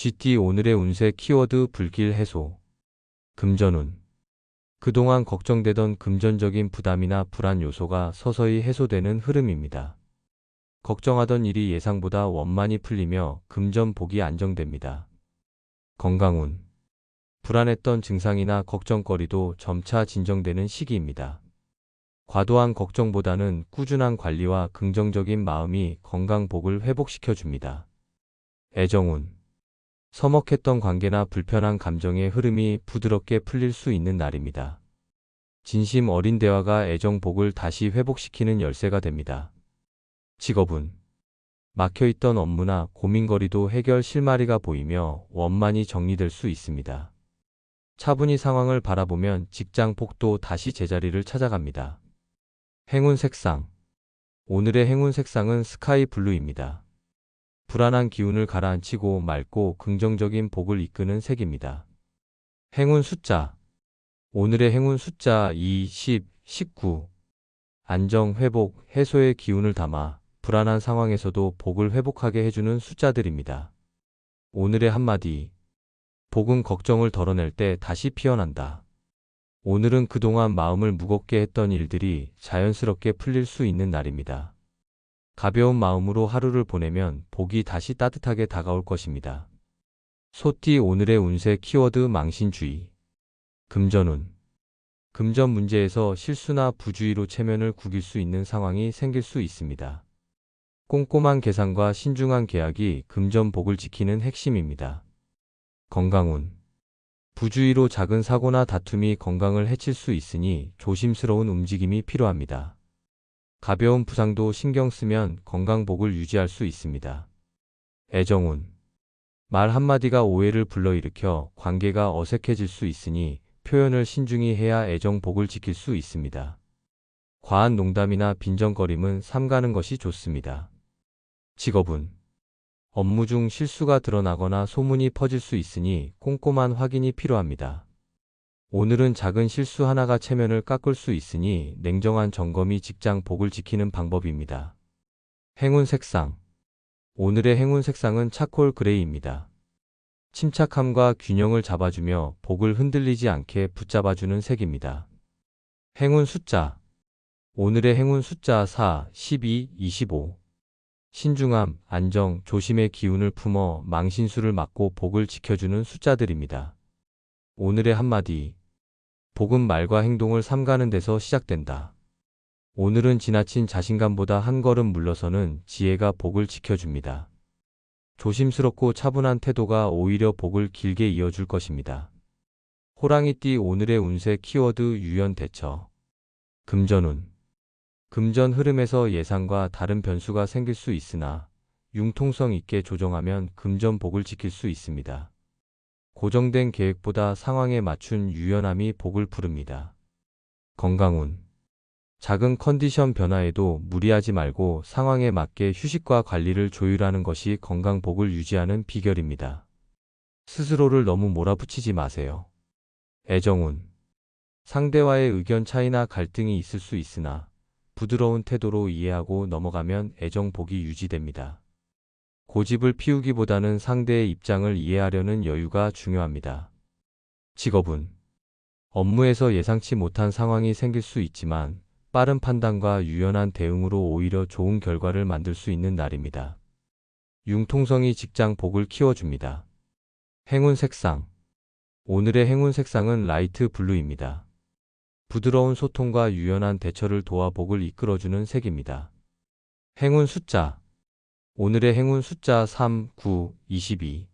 GT 오늘의 운세 키워드 불길 해소. 금전운. 그동안 걱정되던 금전적인 부담이나 불안 요소가 서서히 해소되는 흐름입니다. 걱정하던 일이 예상보다 원만히 풀리며 금전 복이 안정됩니다. 건강운. 불안했던 증상이나 걱정거리도 점차 진정되는 시기입니다. 과도한 걱정보다는 꾸준한 관리와 긍정적인 마음이 건강 복을 회복시켜 줍니다. 애정운. 서먹했던 관계나 불편한 감정의 흐름이 부드럽게 풀릴 수 있는 날입니다. 진심 어린 대화가 애정 복을 다시 회복시키는 열쇠가 됩니다. 직업은 막혀있던 업무나 고민거리도 해결 실마리가 보이며 원만히 정리될 수 있습니다. 차분히 상황을 바라보면 직장 폭도 다시 제자리를 찾아갑니다. 행운 색상 오늘의 행운 색상은 스카이 블루입니다. 불안한 기운을 가라앉히고 맑고 긍정적인 복을 이끄는 색입니다. 행운 숫자 오늘의 행운 숫자 2, 10, 19 안정, 회복, 해소의 기운을 담아 불안한 상황에서도 복을 회복하게 해주는 숫자들입니다. 오늘의 한마디 복은 걱정을 덜어낼 때 다시 피어난다. 오늘은 그동안 마음을 무겁게 했던 일들이 자연스럽게 풀릴 수 있는 날입니다. 가벼운 마음으로 하루를 보내면 복이 다시 따뜻하게 다가올 것입니다. 소띠 오늘의 운세 키워드 망신주의. 금전운. 금전 문제에서 실수나 부주의로 체면을 구길 수 있는 상황이 생길 수 있습니다. 꼼꼼한 계산과 신중한 계약이 금전 복을 지키는 핵심입니다. 건강운. 부주의로 작은 사고나 다툼이 건강을 해칠 수 있으니 조심스러운 움직임이 필요합니다. 가벼운 부상도 신경 쓰면 건강복을 유지할 수 있습니다. 애정운. 말 한마디가 오해를 불러일으켜 관계가 어색해질 수 있으니 표현을 신중히 해야 애정복을 지킬 수 있습니다. 과한 농담이나 빈정거림은 삼가는 것이 좋습니다. 직업은 업무 중 실수가 드러나거나 소문이 퍼질 수 있으니 꼼꼼한 확인이 필요합니다. 오늘은 작은 실수 하나가 체면을 깎을 수 있으니 냉정한 점검이 직장 복을 지키는 방법입니다. 행운 색상 오늘의 행운 색상은 차콜 그레이입니다. 침착함과 균형을 잡아주며 복을 흔들리지 않게 붙잡아주는 색입니다. 행운 숫자 오늘의 행운 숫자 4, 12, 25 신중함, 안정, 조심의 기운을 품어 망신수를 막고 복을 지켜주는 숫자들입니다. 오늘의 한마디 복은 말과 행동을 삼가는 데서 시작된다. 오늘은 지나친 자신감보다 한 걸음 물러서는 지혜가 복을 지켜줍니다. 조심스럽고 차분한 태도가 오히려 복을 길게 이어줄 것입니다. 호랑이띠 오늘의 운세 키워드 유연 대처 금전운 금전 흐름에서 예상과 다른 변수가 생길 수 있으나 융통성 있게 조정하면 금전 복을 지킬 수 있습니다. 고정된 계획보다 상황에 맞춘 유연함이 복을 부릅니다. 건강운 작은 컨디션 변화에도 무리하지 말고 상황에 맞게 휴식과 관리를 조율하는 것이 건강 복을 유지하는 비결입니다. 스스로를 너무 몰아붙이지 마세요. 애정운 상대와의 의견 차이나 갈등이 있을 수 있으나 부드러운 태도로 이해하고 넘어가면 애정 복이 유지됩니다. 고집을 피우기보다는 상대의 입장을 이해하려는 여유가 중요합니다. 직업은 업무에서 예상치 못한 상황이 생길 수 있지만 빠른 판단과 유연한 대응으로 오히려 좋은 결과를 만들 수 있는 날입니다. 융통성이 직장 복을 키워줍니다. 행운 색상 오늘의 행운 색상은 라이트 블루입니다. 부드러운 소통과 유연한 대처를 도와 복을 이끌어주는 색입니다. 행운 숫자 오늘의 행운 숫자 3, 9, 22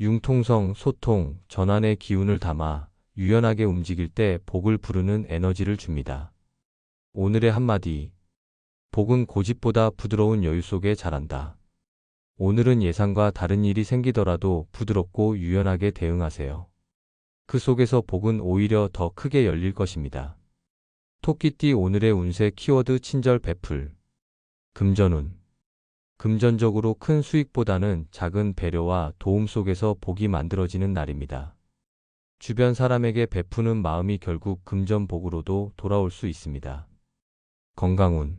융통성, 소통, 전환의 기운을 담아 유연하게 움직일 때 복을 부르는 에너지를 줍니다. 오늘의 한마디 복은 고집보다 부드러운 여유 속에 자란다. 오늘은 예상과 다른 일이 생기더라도 부드럽고 유연하게 대응하세요. 그 속에서 복은 오히려 더 크게 열릴 것입니다. 토끼띠 오늘의 운세 키워드 친절 베풀 금전운 금전적으로 큰 수익보다는 작은 배려와 도움 속에서 복이 만들어지는 날입니다. 주변 사람에게 베푸는 마음이 결국 금전복으로도 돌아올 수 있습니다. 건강운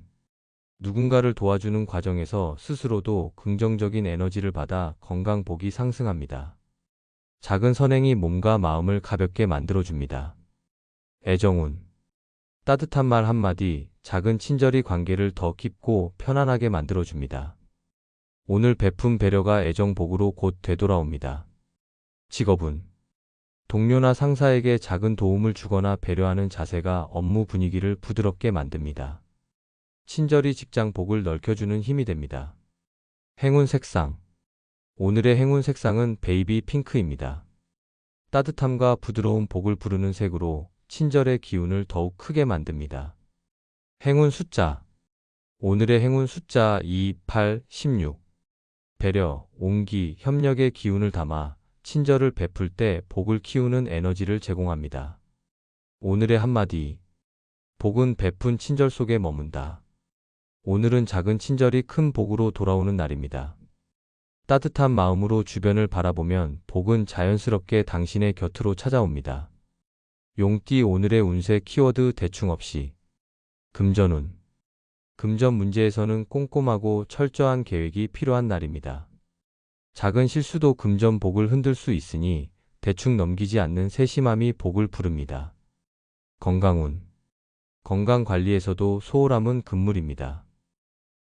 누군가를 도와주는 과정에서 스스로도 긍정적인 에너지를 받아 건강 복이 상승합니다. 작은 선행이 몸과 마음을 가볍게 만들어줍니다. 애정운. 따뜻한 말 한마디, 작은 친절이 관계를 더 깊고 편안하게 만들어줍니다. 오늘 베푼 배려가 애정복으로 곧 되돌아옵니다. 직업은 동료나 상사에게 작은 도움을 주거나 배려하는 자세가 업무 분위기를 부드럽게 만듭니다. 친절히 직장 복을 넓혀주는 힘이 됩니다. 행운 색상 오늘의 행운 색상은 베이비 핑크입니다. 따뜻함과 부드러운 복을 부르는 색으로 친절의 기운을 더욱 크게 만듭니다. 행운 숫자 오늘의 행운 숫자 2, 8, 16 배려, 온기, 협력의 기운을 담아 친절을 베풀 때 복을 키우는 에너지를 제공합니다. 오늘의 한마디 복은 베푼 친절 속에 머문다. 오늘은 작은 친절이 큰 복으로 돌아오는 날입니다. 따뜻한 마음으로 주변을 바라보면 복은 자연스럽게 당신의 곁으로 찾아옵니다. 용띠 오늘의 운세 키워드 대충 없이 금전운 금전 문제에서는 꼼꼼하고 철저한 계획이 필요한 날입니다. 작은 실수도 금전 복을 흔들 수 있으니 대충 넘기지 않는 세심함이 복을 부릅니다. 건강운 건강 관리에서도 소홀함은 금물입니다.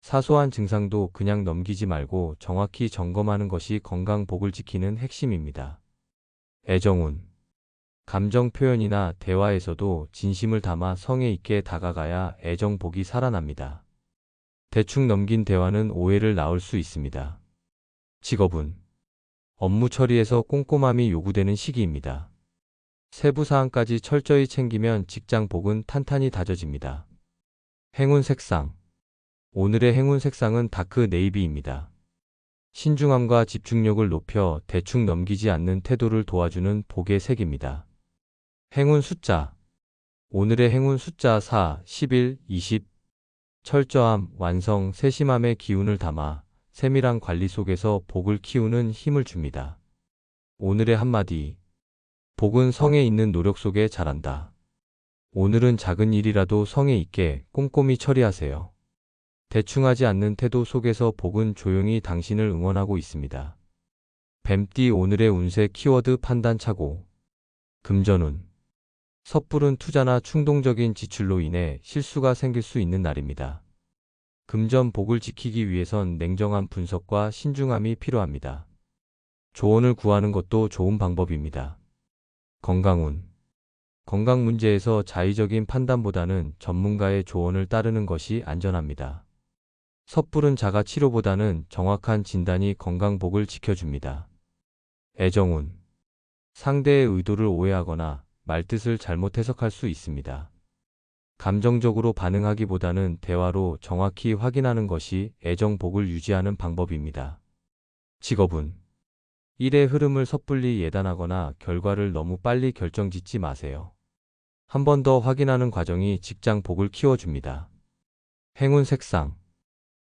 사소한 증상도 그냥 넘기지 말고 정확히 점검하는 것이 건강 복을 지키는 핵심입니다. 애정운 감정 표현이나 대화에서도 진심을 담아 성에 있게 다가가야 애정 복이 살아납니다. 대충 넘긴 대화는 오해를 낳을 수 있습니다. 직업은 업무 처리에서 꼼꼼함이 요구되는 시기입니다. 세부 사항까지 철저히 챙기면 직장 복은 탄탄히 다져집니다. 행운 색상 오늘의 행운 색상은 다크 네이비입니다. 신중함과 집중력을 높여 대충 넘기지 않는 태도를 도와주는 복의 색입니다. 행운 숫자 오늘의 행운 숫자 4, 11, 20 철저함, 완성, 세심함의 기운을 담아 세밀한 관리 속에서 복을 키우는 힘을 줍니다. 오늘의 한마디 복은 성에 있는 노력 속에 자란다. 오늘은 작은 일이라도 성에 있게 꼼꼼히 처리하세요. 대충하지 않는 태도 속에서 복은 조용히 당신을 응원하고 있습니다. 뱀띠 오늘의 운세 키워드 판단 차고 금전운 섣부른 투자나 충동적인 지출로 인해 실수가 생길 수 있는 날입니다. 금전 복을 지키기 위해선 냉정한 분석과 신중함이 필요합니다. 조언을 구하는 것도 좋은 방법입니다. 건강운 건강 문제에서 자의적인 판단보다는 전문가의 조언을 따르는 것이 안전합니다. 섣부른 자가 치료보다는 정확한 진단이 건강복을 지켜줍니다. 애정운 상대의 의도를 오해하거나 말뜻을 잘못 해석할 수 있습니다. 감정적으로 반응하기보다는 대화로 정확히 확인하는 것이 애정복을 유지하는 방법입니다. 직업은 일의 흐름을 섣불리 예단하거나 결과를 너무 빨리 결정짓지 마세요. 한 번 더 확인하는 과정이 직장 복을 키워줍니다. 행운 색상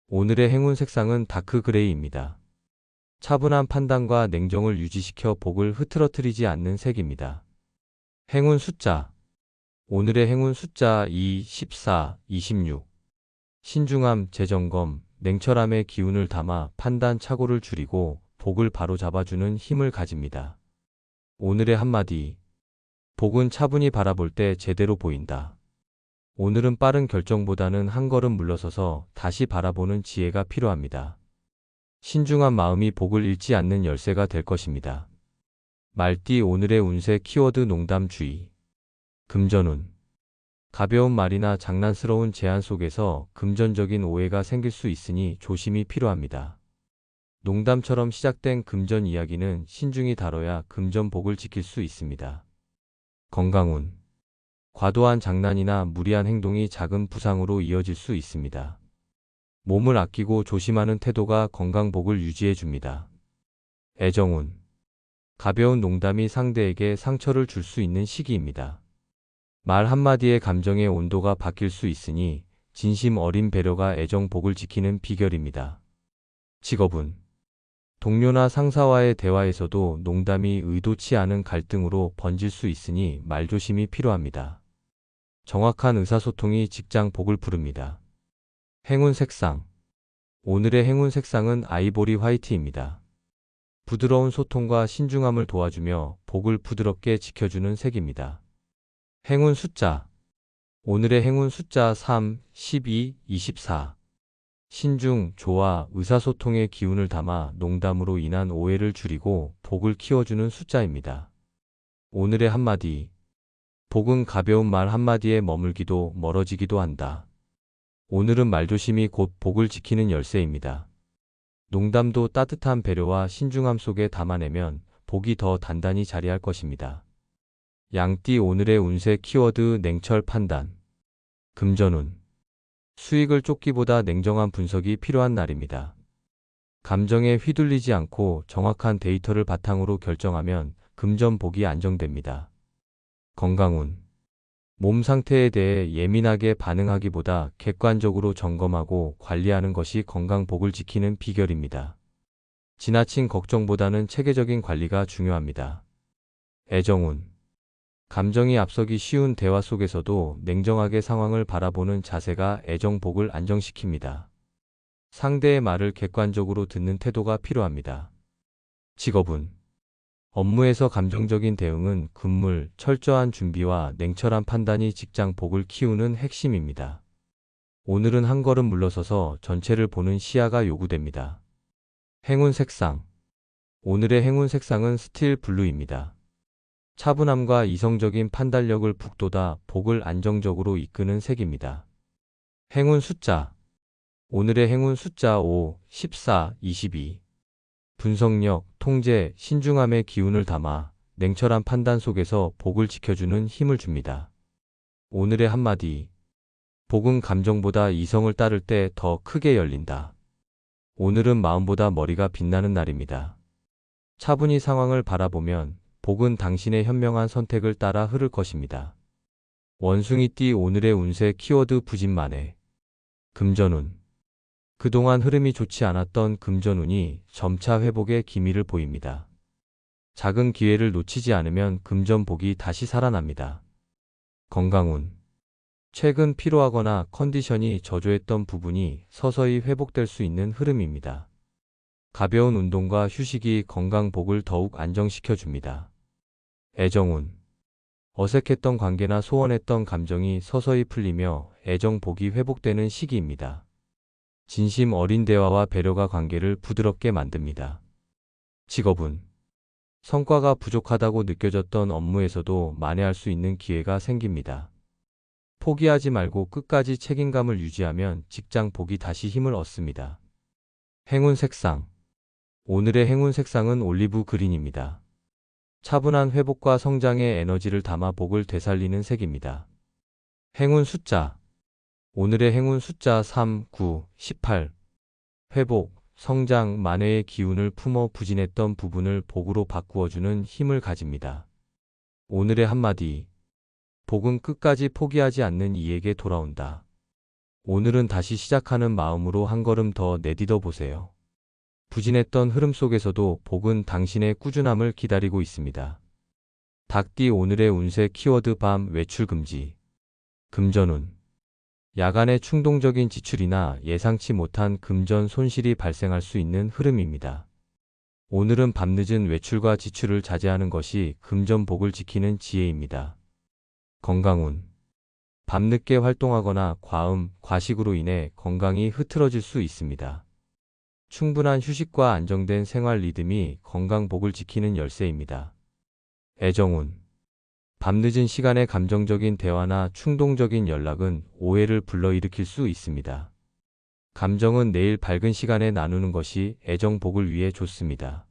오늘의 행운 색상은 다크 그레이입니다. 차분한 판단과 냉정을 유지시켜 복을 흐트러뜨리지 않는 색입니다. 행운 숫자 오늘의 행운 숫자 2, 14, 26 신중함, 재점검, 냉철함의 기운을 담아 판단 착오를 줄이고 복을 바로 잡아주는 힘을 가집니다. 오늘의 한마디 복은 차분히 바라볼 때 제대로 보인다. 오늘은 빠른 결정보다는 한 걸음 물러서서 다시 바라보는 지혜가 필요합니다. 신중한 마음이 복을 잃지 않는 열쇠가 될 것입니다. 말띠 오늘의 운세 키워드 농담 주의. 금전운. 가벼운 말이나 장난스러운 제안 속에서 금전적인 오해가 생길 수 있으니 조심이 필요합니다. 농담처럼 시작된 금전 이야기는 신중히 다뤄야 금전 복을 지킬 수 있습니다. 건강운. 과도한 장난이나 무리한 행동이 작은 부상으로 이어질 수 있습니다. 몸을 아끼고 조심하는 태도가 건강복을 유지해 줍니다. 애정운. 가벼운 농담이 상대에게 상처를 줄 수 있는 시기입니다. 말 한마디의 감정의 온도가 바뀔 수 있으니 진심 어린 배려가 애정복을 지키는 비결입니다. 직업은 동료나 상사와의 대화에서도 농담이 의도치 않은 갈등으로 번질 수 있으니 말조심이 필요합니다. 정확한 의사소통이 직장 복을 부릅니다. 행운 색상. 오늘의 행운 색상은 아이보리 화이트입니다. 부드러운 소통과 신중함을 도와주며 복을 부드럽게 지켜주는 색입니다. 행운 숫자. 오늘의 행운 숫자 3, 12, 24. 신중, 조화, 의사소통의 기운을 담아 농담으로 인한 오해를 줄이고 복을 키워주는 숫자입니다. 오늘의 한마디. 복은 가벼운 말 한마디에 머물기도 멀어지기도 한다. 오늘은 말조심이 곧 복을 지키는 열쇠입니다. 농담도 따뜻한 배려와 신중함 속에 담아내면 복이 더 단단히 자리할 것입니다. 양띠 오늘의 운세 키워드 냉철 판단. 금전운. 수익을 쫓기보다 냉정한 분석이 필요한 날입니다. 감정에 휘둘리지 않고 정확한 데이터를 바탕으로 결정하면 금전 복이 안정됩니다. 건강운. 몸 상태에 대해 예민하게 반응하기보다 객관적으로 점검하고 관리하는 것이 건강 복을 지키는 비결입니다. 지나친 걱정보다는 체계적인 관리가 중요합니다. 애정운. 감정이 앞서기 쉬운 대화 속에서도 냉정하게 상황을 바라보는 자세가 애정복을 안정시킵니다. 상대의 말을 객관적으로 듣는 태도가 필요합니다. 직업은 업무에서 감정적인 대응은 근물, 철저한 준비와 냉철한 판단이 직장 복을 키우는 핵심입니다. 오늘은 한 걸음 물러서서 전체를 보는 시야가 요구됩니다. 행운 색상 오늘의 행운 색상은 스틸 블루입니다. 차분함과 이성적인 판단력을 북돋아 복을 안정적으로 이끄는 색입니다. 행운 숫자 오늘의 행운 숫자 5, 14, 22 분석력, 통제, 신중함의 기운을 담아 냉철한 판단 속에서 복을 지켜주는 힘을 줍니다. 오늘의 한마디. 복은 감정보다 이성을 따를 때 더 크게 열린다. 오늘은 마음보다 머리가 빛나는 날입니다. 차분히 상황을 바라보면 복은 당신의 현명한 선택을 따라 흐를 것입니다. 원숭이띠 오늘의 운세 키워드 부진만해. 금전운. 그동안 흐름이 좋지 않았던 금전운이 점차 회복의 기미를 보입니다. 작은 기회를 놓치지 않으면 금전복이 다시 살아납니다. 건강운. 최근 피로하거나 컨디션이 저조했던 부분이 서서히 회복될 수 있는 흐름입니다. 가벼운 운동과 휴식이 건강복을 더욱 안정시켜 줍니다. 애정운. 어색했던 관계나 소원했던 감정이 서서히 풀리며 애정복이 회복되는 시기입니다. 진심 어린 대화와 배려가 관계를 부드럽게 만듭니다. 직업은 성과가 부족하다고 느껴졌던 업무에서도 만회할 수 있는 기회가 생깁니다. 포기하지 말고 끝까지 책임감을 유지하면 직장 복이 다시 힘을 얻습니다. 행운 색상 오늘의 행운 색상은 올리브 그린입니다. 차분한 회복과 성장의 에너지를 담아 복을 되살리는 색입니다. 행운 숫자 오늘의 행운 숫자 3, 9, 18. 회복, 성장, 만회의 기운을 품어 부진했던 부분을 복으로 바꾸어주는 힘을 가집니다. 오늘의 한마디. 복은 끝까지 포기하지 않는 이에게 돌아온다. 오늘은 다시 시작하는 마음으로 한 걸음 더 내딛어 보세요. 부진했던 흐름 속에서도 복은 당신의 꾸준함을 기다리고 있습니다. 닭띠 오늘의 운세 키워드 밤 외출 금지. 금전운. 야간의 충동적인 지출이나 예상치 못한 금전 손실이 발생할 수 있는 흐름입니다. 오늘은 밤늦은 외출과 지출을 자제하는 것이 금전복을 지키는 지혜입니다. 건강운 밤늦게 활동하거나 과음, 과식으로 인해 건강이 흐트러질 수 있습니다. 충분한 휴식과 안정된 생활 리듬이 건강복을 지키는 열쇠입니다. 애정운 밤늦은 시간의 감정적인 대화나 충동적인 연락은 오해를 불러일으킬 수 있습니다. 감정은 내일 밝은 시간에 나누는 것이 애정복을 위해 좋습니다.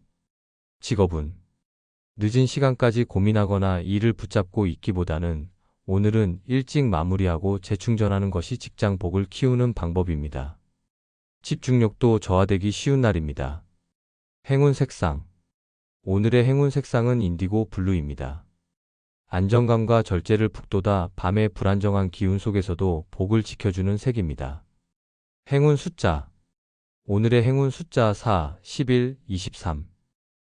직업은 늦은 시간까지 고민하거나 일을 붙잡고 있기보다는 오늘은 일찍 마무리하고 재충전하는 것이 직장복을 키우는 방법입니다. 집중력도 저하되기 쉬운 날입니다. 행운 색상 오늘의 행운 색상은 인디고 블루입니다. 안정감과 절제를 북돋아 밤의 불안정한 기운 속에서도 복을 지켜주는 색입니다. 행운 숫자 오늘의 행운 숫자 4, 11, 23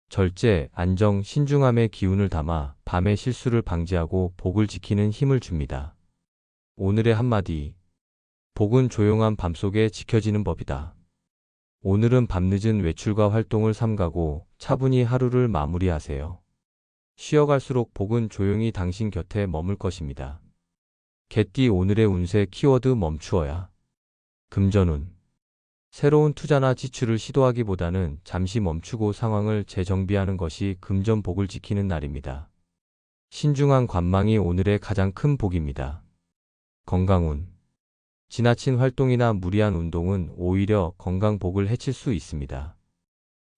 절제, 안정, 신중함의 기운을 담아 밤의 실수를 방지하고 복을 지키는 힘을 줍니다. 오늘의 한마디 복은 조용한 밤속에 지켜지는 법이다. 오늘은 밤늦은 외출과 활동을 삼가고 차분히 하루를 마무리하세요. 쉬어갈수록 복은 조용히 당신 곁에 머물 것입니다. 개띠 오늘의 운세 키워드 멈추어야. 금전운. 새로운 투자나 지출을 시도하기보다는 잠시 멈추고 상황을 재정비하는 것이 금전 복을 지키는 날입니다. 신중한 관망이 오늘의 가장 큰 복입니다. 건강운. 지나친 활동이나 무리한 운동은 오히려 건강복을 해칠 수 있습니다.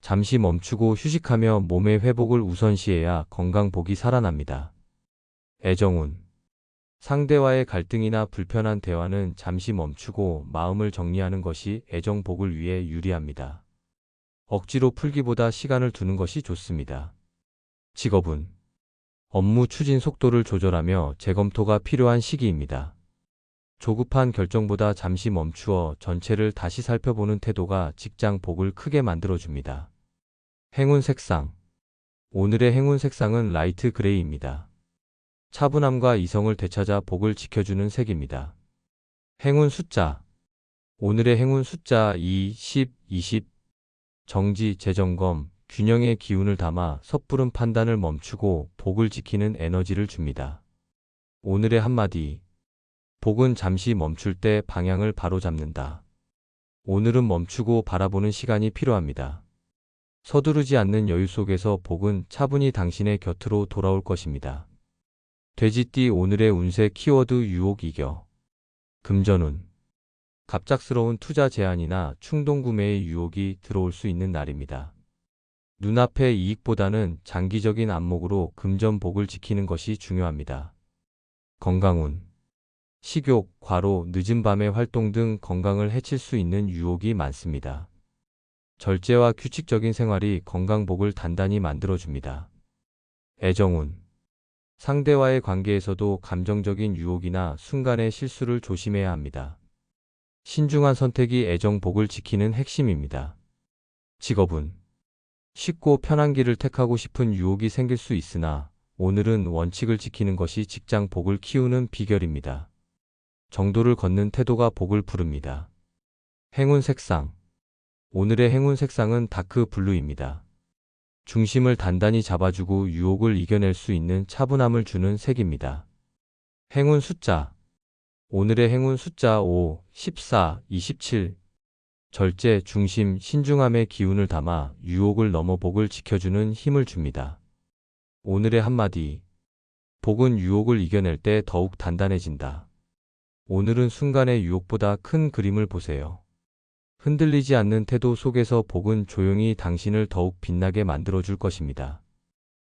잠시 멈추고 휴식하며 몸의 회복을 우선시해야 건강복이 살아납니다. 애정운. 상대와의 갈등이나 불편한 대화는 잠시 멈추고 마음을 정리하는 것이 애정복을 위해 유리합니다. 억지로 풀기보다 시간을 두는 것이 좋습니다. 직업은 업무 추진 속도를 조절하며 재검토가 필요한 시기입니다. 조급한 결정보다 잠시 멈추어 전체를 다시 살펴보는 태도가 직장 복을 크게 만들어줍니다. 행운 색상 오늘의 행운 색상은 라이트 그레이입니다. 차분함과 이성을 되찾아 복을 지켜주는 색입니다. 행운 숫자 오늘의 행운 숫자 2, 10, 20 정지, 재점검, 균형의 기운을 담아 섣부른 판단을 멈추고 복을 지키는 에너지를 줍니다. 오늘의 한마디 복은 잠시 멈출 때 방향을 바로잡는다. 오늘은 멈추고 바라보는 시간이 필요합니다. 서두르지 않는 여유 속에서 복은 차분히 당신의 곁으로 돌아올 것입니다. 돼지띠 오늘의 운세 키워드 유혹 이겨. 금전운. 갑작스러운 투자 제안이나 충동 구매의 유혹이 들어올 수 있는 날입니다. 눈앞의 이익보다는 장기적인 안목으로 금전복을 지키는 것이 중요합니다. 건강운. 식욕, 과로, 늦은 밤의 활동 등 건강을 해칠 수 있는 유혹이 많습니다. 절제와 규칙적인 생활이 건강복을 단단히 만들어줍니다. 애정운. 상대와의 관계에서도 감정적인 유혹이나 순간의 실수를 조심해야 합니다. 신중한 선택이 애정복을 지키는 핵심입니다. 직업은 쉽고 편한 길을 택하고 싶은 유혹이 생길 수 있으나 오늘은 원칙을 지키는 것이 직장 복을 키우는 비결입니다. 정도를 걷는 태도가 복을 부릅니다. 행운 색상 오늘의 행운 색상은 다크 블루입니다. 중심을 단단히 잡아주고 유혹을 이겨낼 수 있는 차분함을 주는 색입니다. 행운 숫자 오늘의 행운 숫자 5, 14, 27 절제, 중심, 신중함의 기운을 담아 유혹을 넘어 복을 지켜주는 힘을 줍니다. 오늘의 한마디 복은 유혹을 이겨낼 때 더욱 단단해진다. 오늘은 순간의 유혹보다 큰 그림을 보세요. 흔들리지 않는 태도 속에서 복은 조용히 당신을 더욱 빛나게 만들어줄 것입니다.